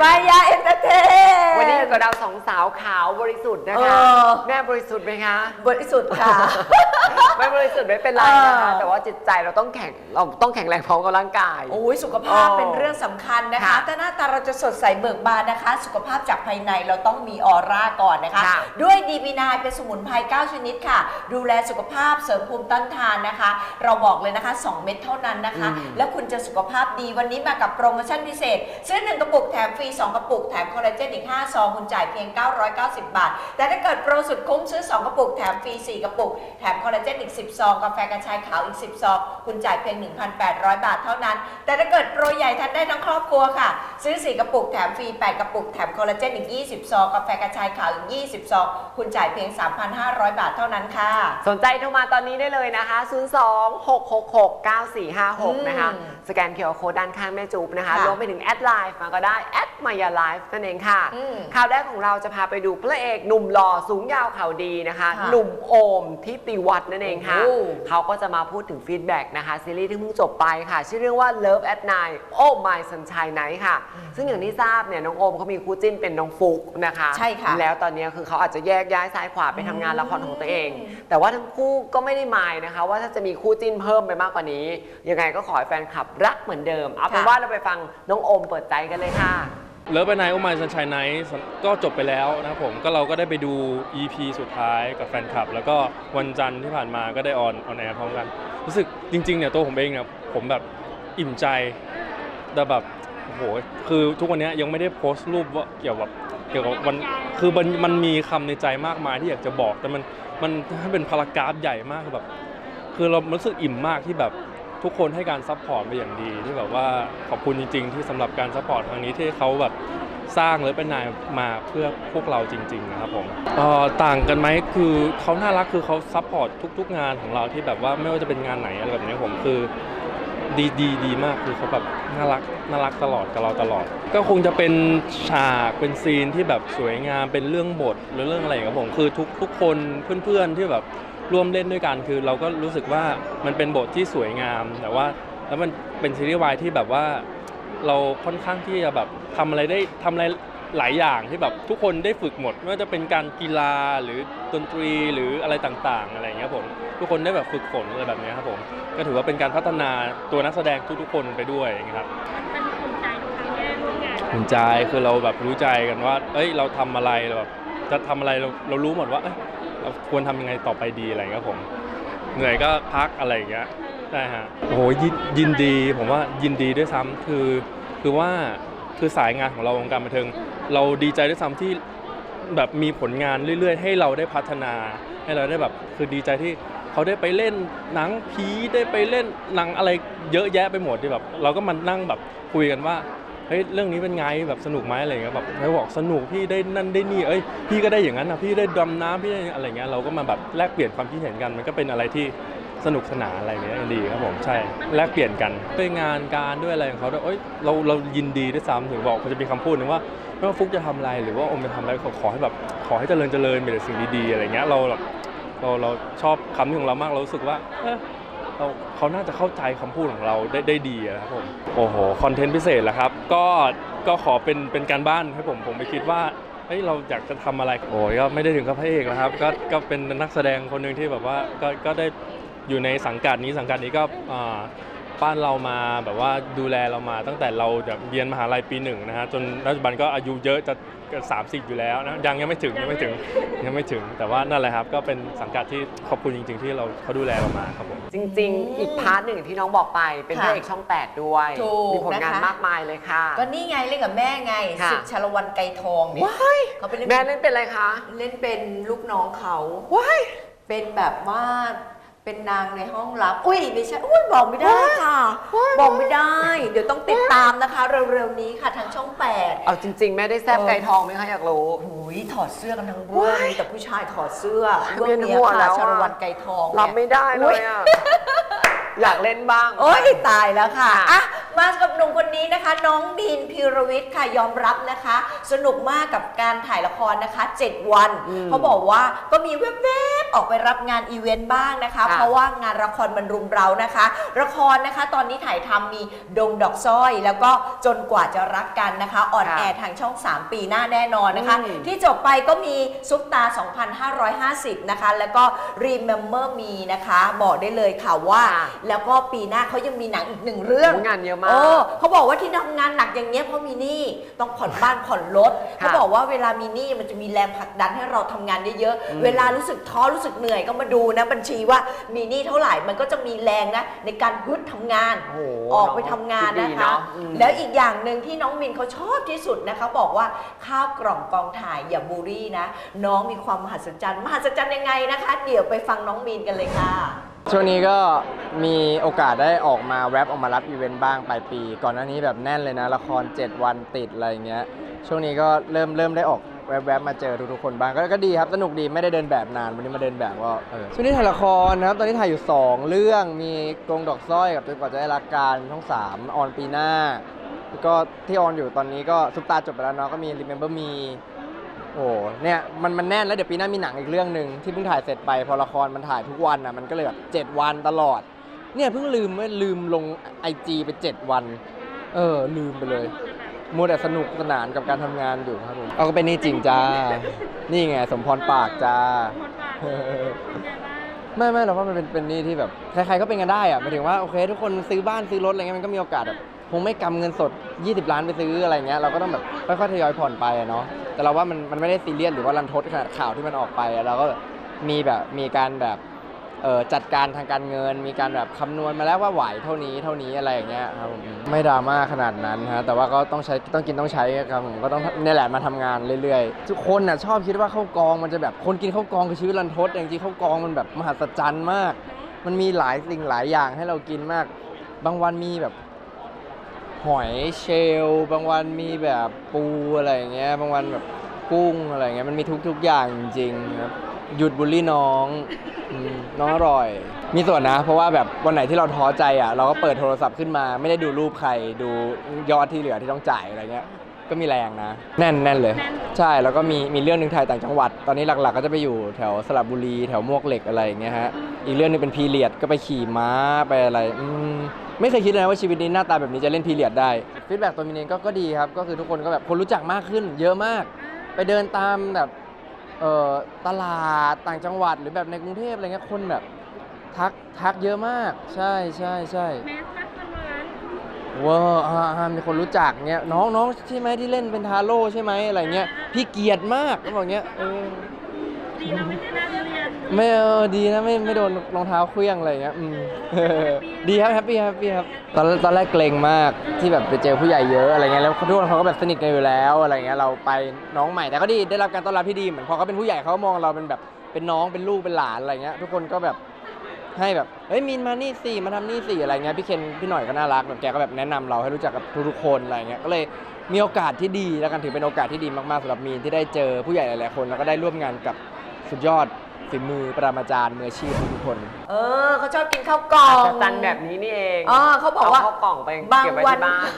มายาเอนเตอร์เทนวันนี้อยู่กับเราสองสาวขาวบริสุทธิ์นะคะ เออ แม่บริสุทธิ์ไหมคะ บริสุทธิ์ค่ะ ไม่บริสุทธิ์ไม่เป็นไรนะคะ เออ แต่ว่าจิตใจเราต้องแข็งเราต้องแข็งแรงพร้อมกับร่างกาย โอ้ยสุขภาพอ๋อเป็นเรื่องสำคัญนะคะค่ะถ้าหน้าตาเราจะสดใสเบิกบานนะคะ สุขภาพจากภายในเราต้องมีออร่าก่อนนะคะ ค่ะด้วยดีบีนายเป็นสมุนไพร9ชนิดค่ะ ดูแลสุขภาพเสริมภูมิต้านทานนะคะ เราบอกเลยนะคะ 2 เม็ดเท่านั้นนะคะ อืม แล้วคุณจะสุขภาพดีวันนี้มากับโปรโมชั่นพิเศษ ซื้อ 1 กระปุกแถมฟรี 2 กระปุกแถมคอลลาเจนอีก5ซองคุณจ่ายเพียง 990 บาท แต่ถ้าเกิดโปรสุดคุ้มซื้อ 2 กระปุก แถมฟรี 4 กระปุก แถมคอลลาเจนอีก 10 ซอง กาแฟกระชายขาวอีก 10 ซอง คุณจ่ายเพียง 1,800 บาทเท่านั้น แต่ถ้าเกิดโปรใหญ่ทันได้ทั้งครอบครัวค่ะ ซื้อ 4 กระปุก แถมฟรี 8 กระปุก แถมคอลลาเจนอีก 20 ซอง กาแฟกระชายขาวอีก 20 ซอง คุณจ่ายเพียง 3,500 บาทเท่านั้นค่ะ สนใจโทรมาตอนนี้ได้เลยนะคะ 0 2 6 6 6 9 4 5 6 นะคะอืมสแกนเคอร์โคดด้านข้างแม่จูบนะคะค่ะรวมไปถึงแอดไลน์มาก็ได้แอดมายาไลฟ์นั่นเองค่ะอืมข่าวแรกของเราจะพาไปดูพระเอกหนุ่มหล่อสูงยาวเขาดีนะคะค่ะหนุ่มโอมทิติวัฒน์นั่นเองค่ะโอ้โหเขาก็จะมาพูดถึงฟีดแบ็กนะคะ ซีรีส์ที่เพิ่งจบไปค่ะ ชื่อเรื่องว่า Love at Night Oh My Sunshine Night ค่ะ ซึ่งอย่างที่ทราบเนี่ยน้องโอมเขามีคู่จิ้นเป็นน้องฟุกนะคะ ใช่ค่ะ แล้วตอนนี้คือเขาอาจจะแยกย้ายซ้ายขวาไปทำงานละครของตัวเองอืมแต่ว่าทั้งคู่ก็ไม่ได้หมายนะคะ ว่าถ้าจะมีคู่จิ้นเพิ่มไปมากกว่านี้ ยังไงก็ขอให้แฟนคลับรักเหมือนเดิม เอาเป็นค่ะว่าเราไปฟังน้องโอมเปิดใจกันเลยค่ะ เลิฟไปไนโอมายซันชัยไนท์ก็จบไปแล้วนะครับผมก็เราก็ได้ไปดู EP สุดท้ายกับแฟนคลับ แล้วก็วันจันทร์ที่ผ่านมาก็ได้ออนออนแอร์พร้อมกัน รู้สึกจริงๆเนี่ยตัวผมเองเนี่ยผมแบบอิ่มใจแต่แบบโอ้โหคือทุกวันนี้ยังไม่ได้โพสต์รูปว่าเกี่ยวกับเกี่ยวกับวันคือมันมันมีคำในใจมากมายที่อยากจะบอก แต่มันมันให้เป็นพารากราฟใหญ่มากคือแบบ คือเรารู้สึกอิ่มมากที่แบบ ทุกคนให้การซัพพอร์ตไปอย่างดีที่แบบว่าขอบคุณจริง ๆ ที่สำหรับการซัพพอร์ตครั้งนี้ที่เขาแบบสร้างเลยเป็นนายมาเพื่อพวกเราจริง ๆ นะครับผมต่างกันไหมคือเขาน่ารักคือเขาซัพพอร์ตทุก ๆ งานของเราที่แบบว่าไม่ว่าจะเป็นงานไหนอะไรแบบนี้ผมคือดีดีดีมากคือเขาแบบน่ารักน่ารักตลอดกับเราตลอด ก็คงจะเป็นฉากเป็นซีนที่แบบสวยงามเป็นเรื่องบทหรือเรื่องอะไรครับผมคือทุกทุกคนเพื่อนๆที่แบบ ร่วมเล่นด้วยกันคือเราก็รู้สึกว่ามันเป็นบทที่สวยงาม แต่ว่าแล้วมันเป็นซีรีส์วายที่แบบว่าเราค่อนข้างที่จะแบบทำอะไรได้ทำอะไรหลายอย่างที่แบบทุกคนได้ฝึกหมดไม่ว่าจะเป็นการกีฬาหรือดนตรีหรืออะไรต่างๆ อะไรอย่างเงี้ยผมทุกคนได้แบบฝึกฝนอะไรแบบเนี้ยครับผมก็ถือว่าเป็นการพัฒนาตัวนักแสดงทุกๆคนไปด้วยอย่างเงี้ยครับ เป็นภูมิใจทุกครั้งที่ได้ร่วมงานภูมิใจคือเราแบบรู้ใจกันว่า เอ้ย เราทำอะไรเราแบบจะทำอะไรเราเรารู้หมดว่าเอ้ยเรา ควรทำยังไงต่อไปดีอะไรเงี้ยครับผมเหนื่อยก็พักอะไรอย่างเงี้ยใช่ฮะโอ้โหยินยินดีผมว่ายินดีด้วยซ้ำคือคือว่าคือสายงานของเราวงการบันเทิง เราดีใจด้วยซ้ำที่แบบมีผลงานเรื่อย ๆ ให้เราได้พัฒนา ให้เราได้แบบคือดีใจที่เขาได้ไปเล่นหนังผีได้ไปเล่นหนังอะไรเยอะแยะไปหมดที่แบบ เราก็มานั่งแบบคุยกันว่า เฮ้ยเรื่องนี้เป็นไงแบบสนุกไหมอะไรเงี้ยแบบเขาบอกสนุกพี่ได้นั่นได้นี่เอ้ยพี่ก็ได้อย่างนั้นนะพี่ได้ดำน้ำพี่ได้อะไรเงี้ยเราก็มาแบบแลกเปลี่ยนความคิดเห็นกันมันก็เป็นอะไรที่สนุกสนานอะไรเงี้ยดีครับผมใช่แลกเปลี่ยนกันด้วยงานการด้วยอะไรของเขาด้วยเอ้ยเราเรายินดีด้วยซ้ำถึงบอกมันจะมีคำพูดนึงว่าไม่ว่าฟุกจะทำอะไรหรือว่าอมจะทำอะไรขอขอให้แบบขอให้เจริญเจริญมีแต่สิ่งดีๆอะไรเงี้ยเราแบบเราเราชอบคำนี้ของเรามากเรารู้สึกว่า เราเขาน่าจะเข้าใจคำพูดของเราได้ได้ดีอะครับผมโอ้โหคอนเทนต์พิเศษแหละครับ ก็ก็ขอเป็นเป็นการบ้านให้ผมผมไปคิดว่าเฮ้ยเราอยากจะทำอะไรโอ้ยก็ไม่ได้ถึงกับพระเอกนะครับ ก็ก็เป็นนักแสดงคนหนึ่งที่แบบว่าก็ก็ได้อยู่ในสังกัดนี้สังกัดนี้ก็อ่าป้านเรามาแบบว่าดูแลเรามาตั้งแต่เราแบบเรียนมหาลัยปีหนึ่งนะฮะจนปัจจุบันก็อายุเยอะจะ สามสิบอยู่แล้วนะยังยังไม่ถึงยังไม่ถึงยังไม่ถึง แต่ว่านั่นแหละครับ ก็เป็นสังกัดที่ขอบคุณจริง ๆ ที่เราเขาดูแลเรามาครับผม จริง ๆ อีกพาร์ทหนึ่งที่น้องบอกไปเป็นพค่ะระเอกช่อง 8 ด้วย ถูกมีผลงานนะคะ มากมายเลยค่ะ ก็นี่ไงเล่นกับแม่ไงค่ะศึกชาละวันไกรทองเนี่ยว้ายเขาเป็นเล่นแม่เล่นเป็นอะไรคะ เล่นเป็นลูกน้องเขาว้ายเป็นแบบว่า เป็นนางในห้องลับ อุ้ยไม่ใช่อุ้ยบอกไม่ได้ค่ะ บอกไม่ได้ เดี๋ยวต้องติดตามนะคะ เร็วๆนี้ค่ะทางช่องแปด เอาจริง ๆ แม่ได้แซบเออไก่ทองไหมคะอยากรู้ โอ้ยถอดเสื้อกันทั้งเรื่องมีแต่ผู้ชายถอดเสื้อเรื่องเวียนเนี้หัยวแล้ค่ะวอะชาละวันไกรทองเนี่ย รับไม่ได้เลยอะอยากเล่นบ้าง โอ้ยตายแล้วค่ะค่ะอะ มากับหนุ่มคนนี้นะคะ น้องดีนพิรวิทย์ค่ะยอมรับนะคะ สนุกมากกับการถ่ายละครนะคะ 7 วันอืมเขาบอกว่าก็มีแวบบ ออกไปรับงานอีเวนต์บ้างนะคะค่ะเพราะว่างานละครมันรุมเรานะคะ ละครนะคะ ตอนนี้ถ่ายทำมีดงดอกสร้อย แล้วก็จนกว่าจะรักกันนะคะออนค่ะแอร์ทางช่อง 3 ปีหน้าแน่นอนนะคะอืมที่จบไปก็มีซุปตา 2,550 นะคะ แล้วก็ Remember Me นะคะ บอกได้เลยค่ะว่าค่ะแล้วก็ปีหน้าเขายังมีหนังอีกหนึ่งเรื่องโอ้งานเยอะมากโอ้เขาบอกว่าที่ทำงานหนักอย่างเงี้ยเพราะมีหนี้ต้องผ่อนบ้านผ่อนรถค่ะเขาบอกว่าเวลามีหนี้มันจะมีแรงผลักดันให้เราทำงานได้เยอะอืมเวลารู้สึกท้อรู้สึกเหนื่อยก็มาดูนะบัญชีว่ามีหนี้เท่าไหร่มันก็จะมีแรงนะในการฮึดทำงาน โอ้โหออกไปทำงานคิดดีนะคะเนาะอืม แล้วอีกอย่างหนึ่งที่น้องมินเขาชอบที่สุดนะคะบอกว่าข้าวกล่องกองถ่ายอย่าบูรี่นะ น้องมีความมหัศจรรย์มหัศจรรย์ยังไงนะคะ เดี๋ยวไปฟังน้องมินกันเลยค่ะ ช่วงนี้ก็มีโอกาสได้ออกมาแรปออกมารับอีเวนต์บ้างปลายปี ก่อนหน้านี้แบบแน่นเลยนะ ละคร 7 วันติดอะไรอย่างเงี้ยช่วงนี้ก็เริ่มเริ่มได้ออก แวบๆมาเจอทุกๆคนบ้างก็ก็ดีครับสนุกดีไม่ได้เดินแบบนานวันนี้มาเดินแบบก็เออช่วงนี้ถ่ายละครนะครับตอนนี้ถ่ายอยู่ 2 เรื่องมีกรงดอกสร้อยกับจนกว่าจะได้รักการช่องสามออนปีหน้าแล้วก็ที่ออนอยู่ตอนนี้ก็ซุปตาจบไปแล้วเนาะก็มี Remember Me โอ้เนี่ยมันมันแน่นแล้วเดี๋ยวปีหน้ามีหนังอีกเรื่องหนึ่งที่เพิ่งถ่ายเสร็จไปพอละครมันถ่ายทุกวันอะมันก็เลยแบบ7วันตลอด เนี่ยเพิ่งลืมว่าลืมลงไอจีไป7วัน เออลืมไปเลย มัวแต่สนุกสนานกับการทำงานอยู่ครับผมเอาก็เป็นนี่จริงจ้า นี่ไงสมพรปากจ้า หมดปากเออเป็นไงบ้างไม่ไม่หรอกว่ามันเป็นเป็นหนี่ที่แบบใครๆก็เป็นกันได้อะหมายถึงว่าโอเคทุกคนซื้อบ้านซื้อรถอะไรเงี้ยมันก็มีโอกาสแบบคงไม่กำเงินสด 20 ล้านไปซื้ออะไรเงี้ยเราก็ต้องแบบค่อยๆทยอยผ่อนไปอะเนาะแต่เราว่ามันมันไม่ได้ซีเรียสหรือว่ารันทดขนาดข่าวที่มันออกไปอะเราก็มีแบบมีการแบบเอ่อ จัดการทางการเงิน มีการแบบคำนวณมาแล้วว่าไหวเท่านี้เท่านี้อะไรอย่างเงี้ยครับผมไม่ดราม่าขนาดนั้นฮะแต่ว่าก็ต้องใช้ต้องกินต้องใช้ครับผมก็ต้องนี่แหละมาทำงานเรื่อยๆ ทุกคนน่ะชอบคิดว่าข้าวกองมันจะแบบคนกินข้าวกองคือชีวิตรันทดแต่จริงๆข้าวกองมันแบบมหัศจรรย์มาก มันมีหลายสิ่งหลายอย่างให้เรากินมาก บางวันมีแบบหอยเชลล์บางวันมีแบบปูอะไรอย่างเงี้ยบางวันแบบกุ้งอะไรอย่างเงี้ยมันมีทุกๆอย่างจริงๆครับ หยุดบูลลี่น้องอืมน้องอร่อย มีส่วนนะ เพราะว่าแบบวันไหนที่เราท้อใจอะเราก็เปิดโทรศัพท์ขึ้นมา ไม่ได้ดูรูปใครดูยอดที่เหลือที่ต้องจ่ายอะไรเงี้ย ก็มีแรงนะ แน่นแน่นเลย แน่นใช่แล้วก็มีมีเรื่องหนึ่งถ่ายต่างจังหวัด ตอนนี้หลักๆ ก็จะไปอยู่แถวสระบุรี แถวมวกเหล็กอะไรอย่างเงี้ยฮะอีกเรื่องหนึงเป็นพีเรียดก็ไปขี่ม้าไปอะไรอืมไม่เคยคิดเลยนะว่าชีวิตนี้หน้าตาแบบนี้จะเล่นพีเรียดได้ฟีดแบ็กตัวมินเองก็ก็ดีครับก็คือทุกคนก็แบบคนรู้จักมากขึ้น เยอะมาก ไปเดินตามแบบ เอ่อตลาดต่างจังหวัดหรือแบบในกรุงเทพอะไรเงี้ยคนแบบทักทักเยอะมาก ใช่ใช่ใช่แมสมากคนนั้นว้าวอ่าอ่ามีคนรู้จักเงี้ยน้องน้องใช่ไหมที่เล่นเป็นทาโร่ใช่ไหมอะไรเงี้ยพี่เกลียดมากก็บอกเงี้ยเออ ดีเราไม่ได้นั่งเรียนไม่เออดีนะไม่ไม่โดนรองเท้าเคลี้ยงอะไรเงี้ยอืมเออดีครับแฮปปี้แฮปปี้ครับตอนตอนแรกเกรงมากที่แบบไปเจอผู้ใหญ่เยอะอะไรเงี้ยแล้วทุกคนเขาก็แบบสนิทกันอยู่แล้วอะไรเงี้ยเราไปน้องใหม่แต่ก็ดีได้รับการต้อนรับที่ดีเหมือนพอเขาเป็นผู้ใหญ่เขาก็มองเราเป็นแบบเป็นน้องเป็นลูกเป็นหลานอะไรเงี้ยทุกคนก็แบบให้แบบเฮ้ยมีนมานี่สิมาทำนี่สิอะไรเงี้ยพี่เคนพี่หน่อยก็น่ารักแบบแกก็แบบแนะนำเราให้รู้จักกับทุกๆคนอะไรเงี้ยก็เลยมีโอกาสที่ดีแล้วกันถือเป็นโอกาสที่ดีมากๆสำหรับมีนที่ได้เจอผู้ใหญ่หลายๆคนแล้วก็ได้ร่วมงานกับ สุดยอดฝีมือปรมาจารย์มืออาชีพทุกคนเออเขาชอบกินข้าวกล่ออังศจรรย์แบบนี้นี่เองอ๋อเขาบอกว่าเข้ากล่องไปบางเก็บไว้วันที่บ้าน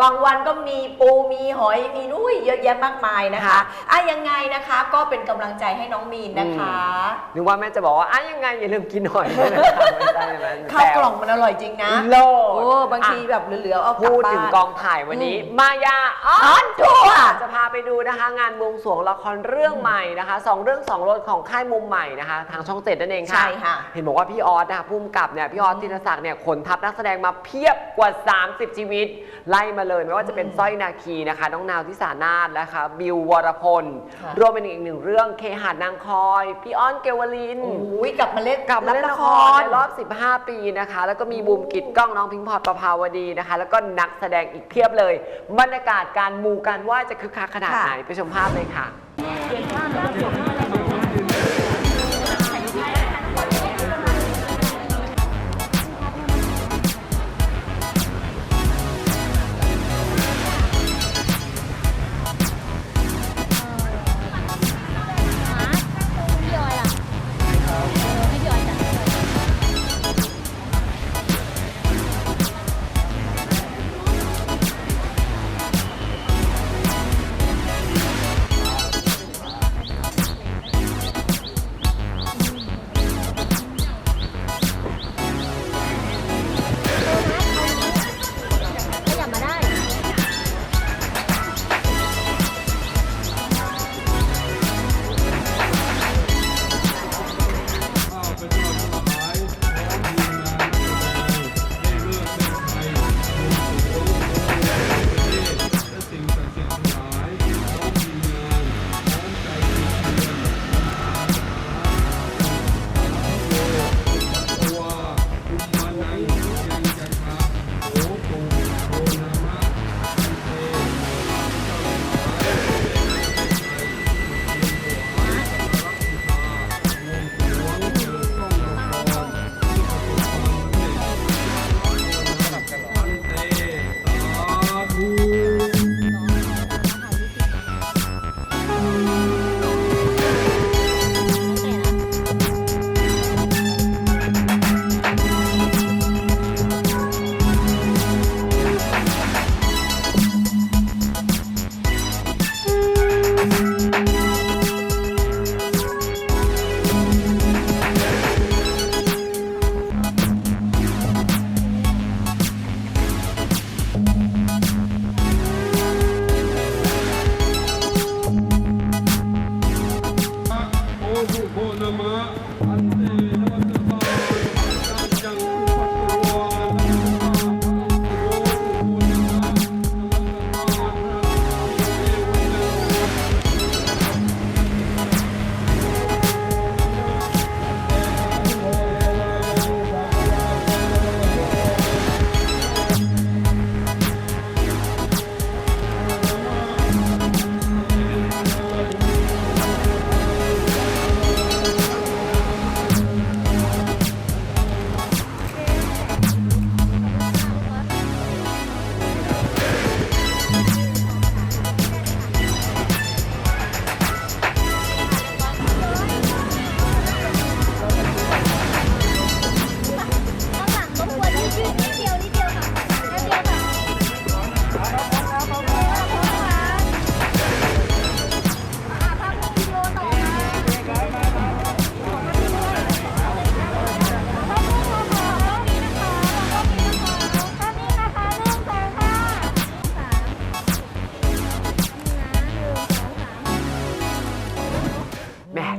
บางวันก็มีปูมีหอยมีนุ้ยเยอะแยะมากมายนะคะค่ะอะยังไงนะคะก็เป็นกำลังใจให้น้องมีนนะคะนึกว่าแม่จะบอกว่าอะยังไงอย่าลืมกินหอยด้วยนะคะไม่ใช่ใช่ไหมข้าวกล่องมันอร่อยจริงนะโลดโอ้บางทีอะแบบเหลือๆเอากลับพูดบ้านถึงกองถ่ายวันนี้อืมมายาออออนนทัวร์จะพาไปดูนะคะ งานบวงสรวงละครเรื่องใหม่นะคะสองเรื่องสองรสของค่ายมุมใหม่นะคะ ทางช่องเจ็ดนั่นเองค่ะใช่ค่ะเห็นบอกว่าพี่ออสนะคะพุ่มกับเนี่ยพี่ออสธีรศักดิ์เนี่ยขนทัพนักแสดงมาเพียบกว่า 30 ชีวิต ไล่มาเลยไม่ว่าจะเป็นสร้อยนาคีนะคะ น้องนาวทิสานาถนะคะบิววรพลค่ะรวมเป็นอีกหนึ่งเรื่องเคหานางคอย พี่อ้อนเกวลินโอ้ยกลับมาเล่นกลับมาเล่นรับละครในรอบ 15 ปีนะคะ แล้วก็มีบูมกิดกล้องน้องพิงพลอยประภาวดีนะคะ แล้วก็นักแสดงอีกเพียบเลย บรรยากาศการมูการไหว่าจะคึกคักขนาดไหนไปชมภาพเลยค่ะ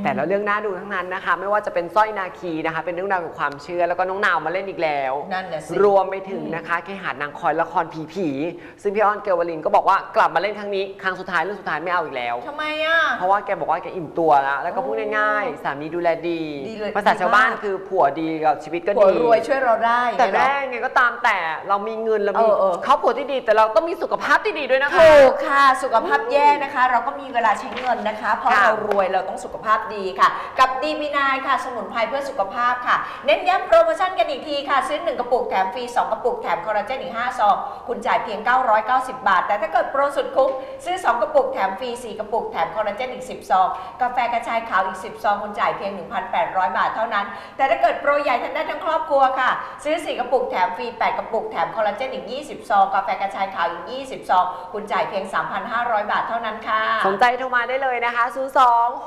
แต่ละเรื่องน่าดูทั้งนั้นนะคะ ไม่ว่าจะเป็นสร้อยนาคีนะคะ เป็นเรื่องราวของความเชื่อ แล้วก็น้องนาวมาเล่นอีกแล้ว นั่นแหละสิรวมไปถึงนะคะเคหานางคอยละครผีผีๆซึ่งพี่อ้อนเกลวลินก็บอกว่ากลับมาเล่นครั้งนี้ครั้งสุดท้ายเรื่องสุดท้ายไม่เอาอีกแล้ว ทำไมอะ เพราะว่าแกบอกว่าแกอิ่มตัวแล้วแล้วก็พูดง่ายๆสามีดูแลดี ดีเลย ภาษาชาวบ้านดีมากคือผัวดีกับชีวิตก็ผัวดี รวยช่วยเราได้แต่ไงเนาะแม่ไงก็ตามแต่เรามีเงินเรามีเออเออ ครอบครัวที่ดีแต่เราต้องมีสุขภาพที่ดีด้วยนะคะ ถูกค่ะ สุขภาพแย่นะคะ เราก็มีเวลาใช้เงินนะคะ เพราะค่ะ เรารวยเราต้องสุขภาพดีค่ะ กับดีมีนายค่ะ สมุนไพรเพื่อสุขภาพค่ะ เน้นย้ำโปรโมชั่นกันอีกทีค่ะ ซื้อ 1 กระปุกแถมฟรี 2 กระปุกแถมคอลลาเจนอีก5ซองคุณจ่ายเพียง 990 บาท แต่ถ้าเกิดโปรสุดคุ้มซื้อ 2 กระปุกแถมฟรี 4 กระปุกแถมคอลลาเจนอีก 10 ซอง กาแฟกระชายขาวอีก 10 ซอง คุณจ่ายเพียง 1,800 บาทเท่านั้น แต่ถ้าเกิดโปรใหญ่ทันได้ทั้งครอบครัวค่ะ ซื้อ 4 กระปุกแถมฟรี 8 กระปุกแถมคอลลาเจนอีก 20 ซอง กาแฟกระชายขาวอีก 20 ซอง คุณจ่ายเพียง 3,500 บาทเท่านั้นค่ะ สนใจโทรมาได้เลยนะคะ 0 2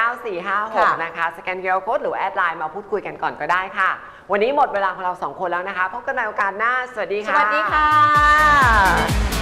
6 6 6 9 4 5ค่ะ6นะคะ สแกนเคอร์โค้ดหรือแอดไลน์มาพูดคุยกันก่อนก็ได้ค่ะ วันนี้หมดเวลาของเราสองคนแล้วนะคะ พบกันในโอกาสหน้า สวัสดีสค่ะวัสดีค่ะ